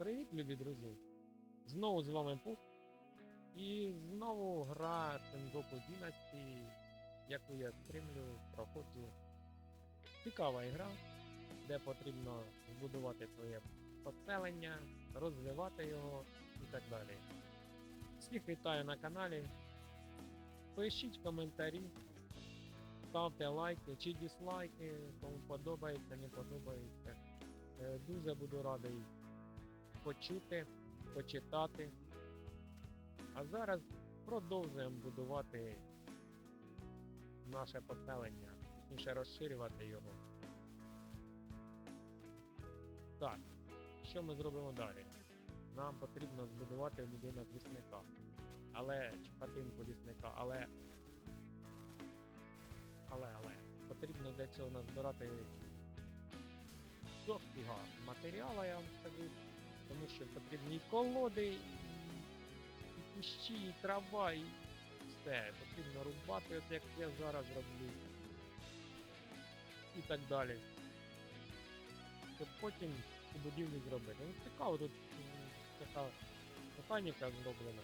Привіт, любі друзі! Знову з вами Пух. І знову гра Tengoku Dynasty, яку я стримлю, проходжу. Цікава ігра, де потрібно збудувати своє поселення, розвивати його і так далі. Всіх вітаю на каналі. Пишіть коментарі, ставте лайки чи дізлайки, кому подобається, не подобається. Е, Дуже буду радий почути, почитати. А зараз продовжуємо будувати наше поселення, точніше розширювати його. Так, що ми зробимо далі? Нам потрібно збудувати будинок лісника. Але, чи хатинку лісника, але. Але, але, потрібно для цього назбирати дофіга матеріалу, я вам скажу, тому що потрібні і колоди, і, кущі, і трава, і все. Потрібно рубати, от як я зараз роблю. І так далі. Щоб потім цю будівлю зробити. Ну цікаво, тут така механіка зроблена.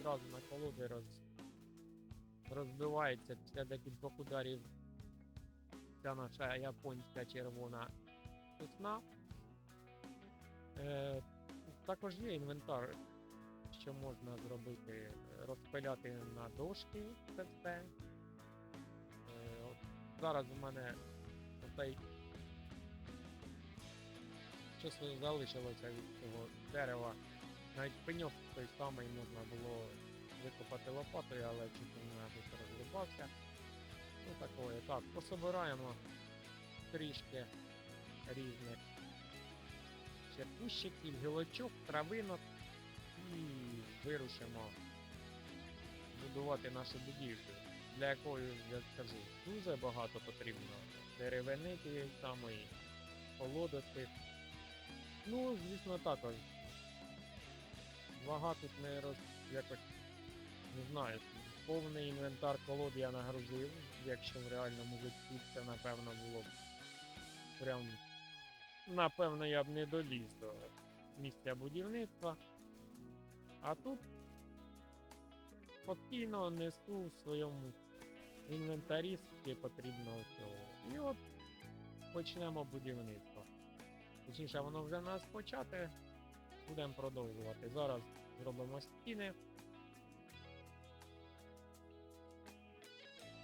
Одразу на колоди роз... розбивається після декількох ударів ця наша японська червона сосна. Е, також є інвентар, що можна зробити, розпиляти на дошки це все. Е, зараз у мене оцей що залишилося від цього дерева. Навіть пеньок той самий можна було викопати лопатою, але чуть не швидко розрубався. Ну такое. Так, пособираємо трішки різних кущиків, гілочок, травинок і вирушимо будувати нашу будівлю, для якої, я скажу, дуже багато потрібно деревини тієї самої, колодити. Ну, звісно, також. Вага тут не роз... якось не знаю, повний інвентар колод я нагрузив, якщо в реальному житті це напевно було б прям. Напевно, я б не доліз до місця будівництва. А тут спокійно несу в своєму інвентарі, скільки потрібно цього. І от почнемо будівництво. Точніше, воно вже нас почати. Будемо продовжувати. Зараз зробимо стіни.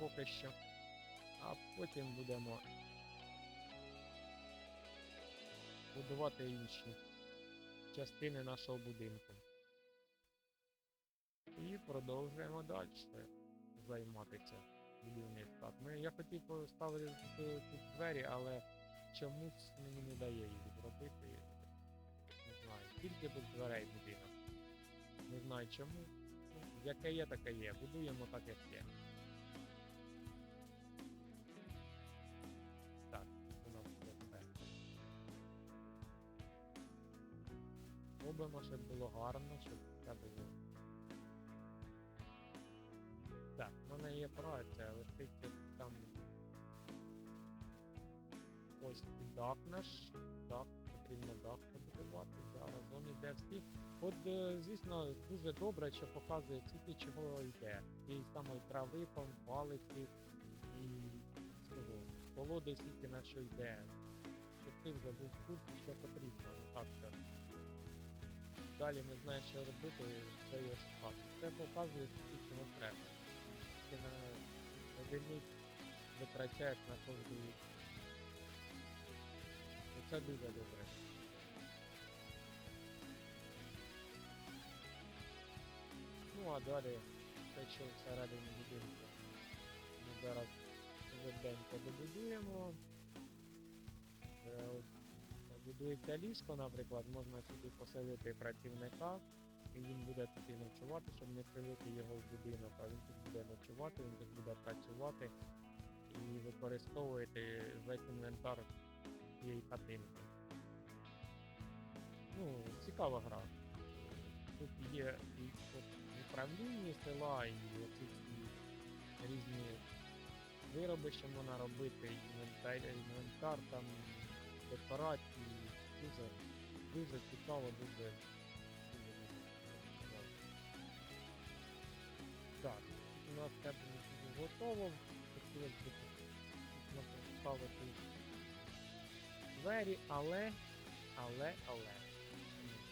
поки що. А потім будемо будувати інші частини нашого будинку. І продовжуємо далі займатися будівництвом. Ми, я хотів поставити тут тут двері, але чомусь мені не дає їх зробити. Не знаю, тільки без дверей будинок. Не знаю чому. Ну, яке є, таке є. Будуємо так, як є. Робимо, щоб було гарно, щоб все було. Так, в мене є праця, летить там ось і дах наш. Дах, потрібно дах побудувати. Зараз він йде всі. От, е, звісно, дуже добре, що показує тільки чого йде. Тієї самої трави, палиці і цього. Колоди скільки на що йде. Щоб ти вже був тут, що потрібно. Так, так. Далі не знаєш, що робити, це є шукати. Це показує скільки чого треба. Ти на одиниць витрачаєш на кожну. І це дуже добре. Ну а далі те, що всередині будинку. Ми зараз швиденько добудуємо. Будується ліжко, наприклад, можна сюди поселити працівника, і він буде тут ночувати, щоб не селити його в будинок, а він тут буде ночувати, він тут буде працювати і використовувати весь інвентар цієї хатинки. Ну, цікава гра. Тут є і управління села, і оці різні вироби, що можна робити, інвентар, інвентар там, декорації, дуже дуже цікаво, дуже. Так, у нас тебе готово. Хотілося б поставити двері, але, але, але.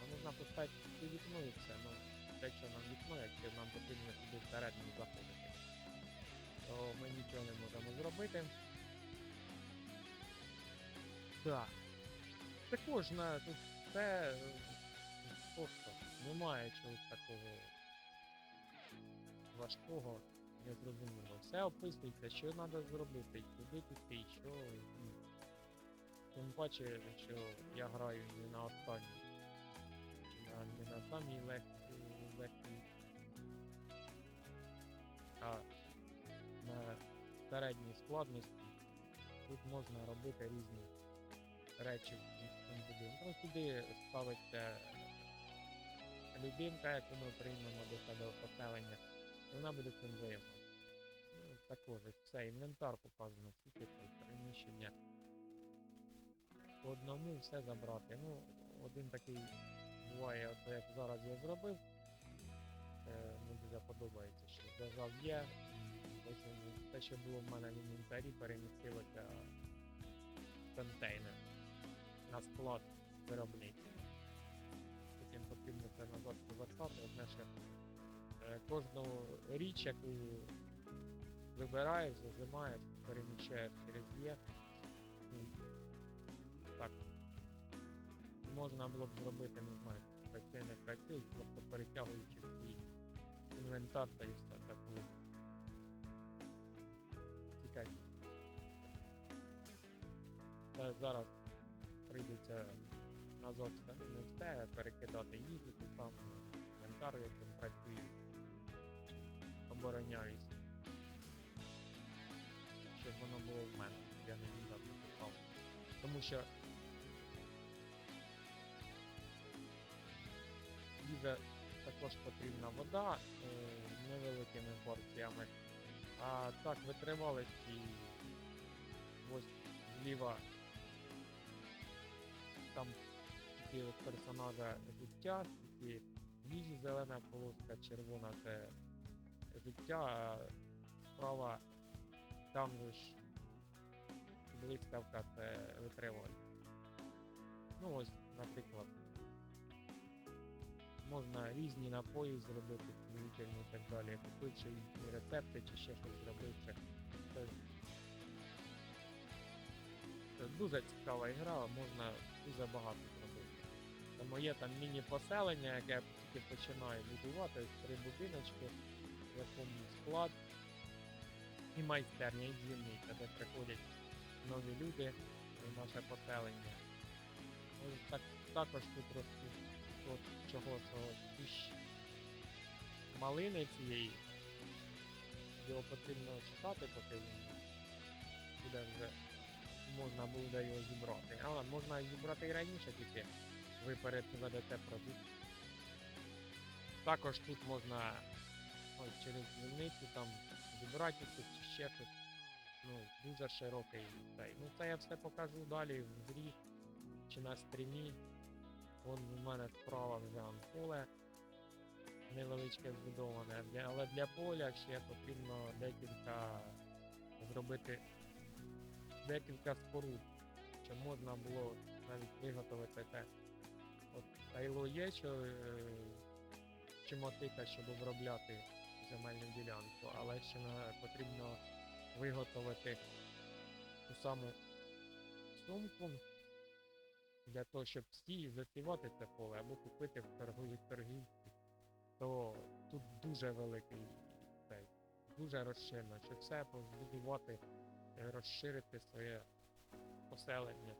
Нам можна поставити і вікно і все. Ну, те, що нам вікно, якщо нам потрібно туди всередину заходити, то ми нічого не можемо зробити. Так. Також на тут все е, просто немає чогось такого важкого, незрозуміло. Все описується, що треба зробити, куди піти, і що. ну, Тим паче, що я граю не на останній. Не на самій легкій, а на середній складності. Тут можна робити різні речі в будинку. Ну, сюди ставиться людинка, яку ми приймемо до себе в поселення, і вона буде цим займатися. Ну, також все, інвентар показано, скільки приміщення. По одному все забрати. Ну, один такий буває, от як зараз я зробив. Е, мені дуже подобається, що зажав є. Ось він- те, що було в мене в інвентарі, перемістилося в контейнер на склад виробництва. Потім потрібно це назад повертати, одне ще кожну річ, яку вибираєш, зажимаєш, переміщаєш через є. Так. Можна було б зробити, не знаю, працює не працює, просто перетягуючи свій інвентар та і все так було. б зараз прийдеться назад не все перекидати їздити там, інвентар, яким працюю, обороняюсь. Щоб воно було в мене, я не не купав. Тому що їжа також потрібна вода е, невеликими порціями, а так витривалості ось зліва там тільки от персонажа життя, тільки їжі зелена полоска, червона це життя, а справа там же ж блискавка це витривалість. Ну ось, наприклад, можна різні напої зробити, цілительні і так далі, купити різні рецепти чи ще щось зробити. Це, дуже цікава ігра, можна дуже багато зробити. Тому є там міні-поселення, яке я тільки починаю будувати, три будиночки, в якому склад і майстерня, і дзвіниця, де приходять нові люди в наше поселення. Ось так, також тут ростуть от чого що кущ малини цієї. Його потрібно чекати, поки він буде вже можна буде його зібрати. Але можна зібрати і раніше тільки ви передведете продукт. Також тут можна ось через дзвіницю там зібрати тут чи ще щось. Ну, дуже широкий цей. Ну це я все покажу далі в грі чи на стрімі. Вон у мене справа вже поле невеличке збудоване, але для поля ще потрібно декілька зробити декілька споруд, щоб можна було навіть виготовити те. От тайло є, що е, чи щоб обробляти земельну ділянку, але ще потрібно виготовити ту саму сумку для того, щоб всі засівати це поле або купити в торговій торгівці, то тут дуже великий цей, дуже розширено, щоб все побудувати, розширити своє поселення.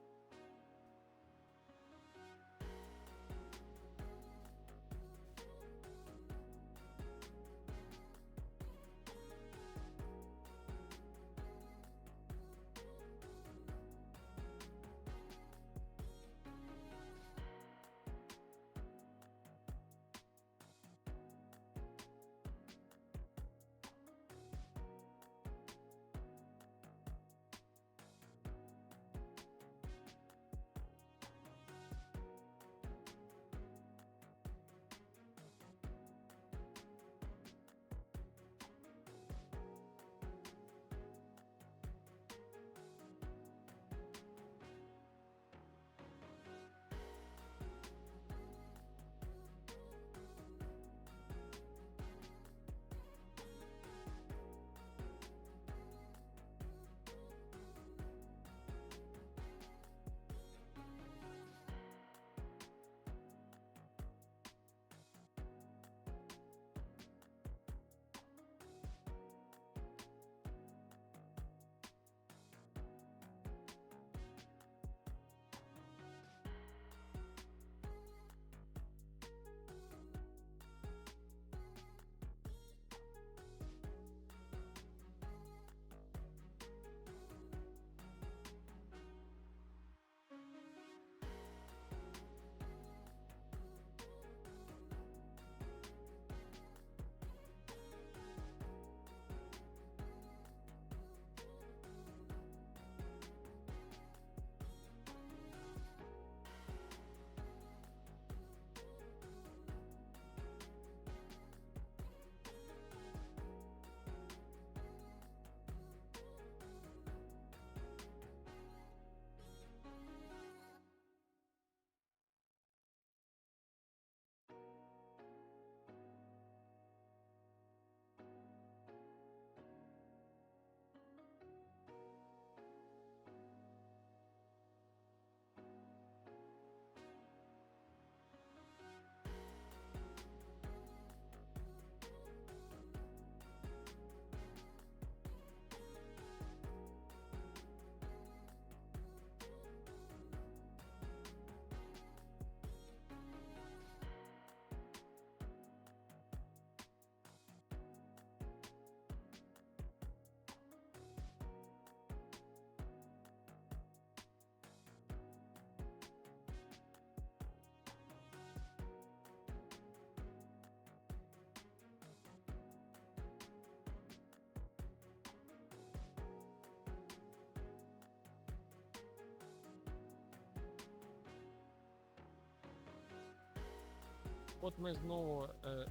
От ми знову, е,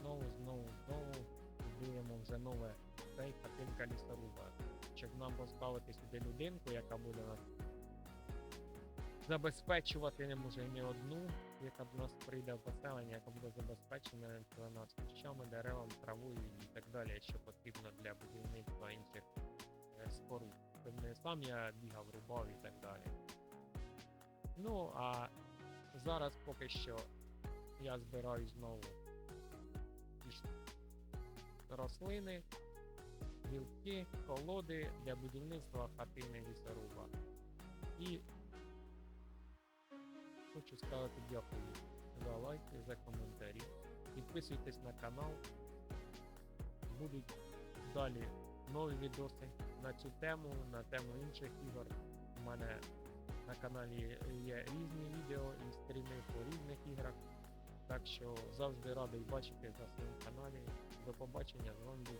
знову, знову, знову будуємо вже нове цей хатинка лісоруба. Щоб нам поставити сюди людинку, яка буде нас забезпечувати не може і не одну, яка до нас прийде в поселення, яка буде забезпечена нас кущами, деревом, травою і так далі, що потрібно для будівництва інших е, споруд. Не сам я бігав, рубав і так далі. Ну, а зараз поки що я збираю знову рослини, гілки, колоди для будівництва хатини лісоруба. І хочу сказати дякую за лайки, за коментарі. Підписуйтесь на канал. Будуть далі нові відоси на цю тему, на тему інших ігор. У мене на каналі є різні відео і стріми по різних іграх. Так що завжди радий бачити на своєму каналі. До побачення, з вами був.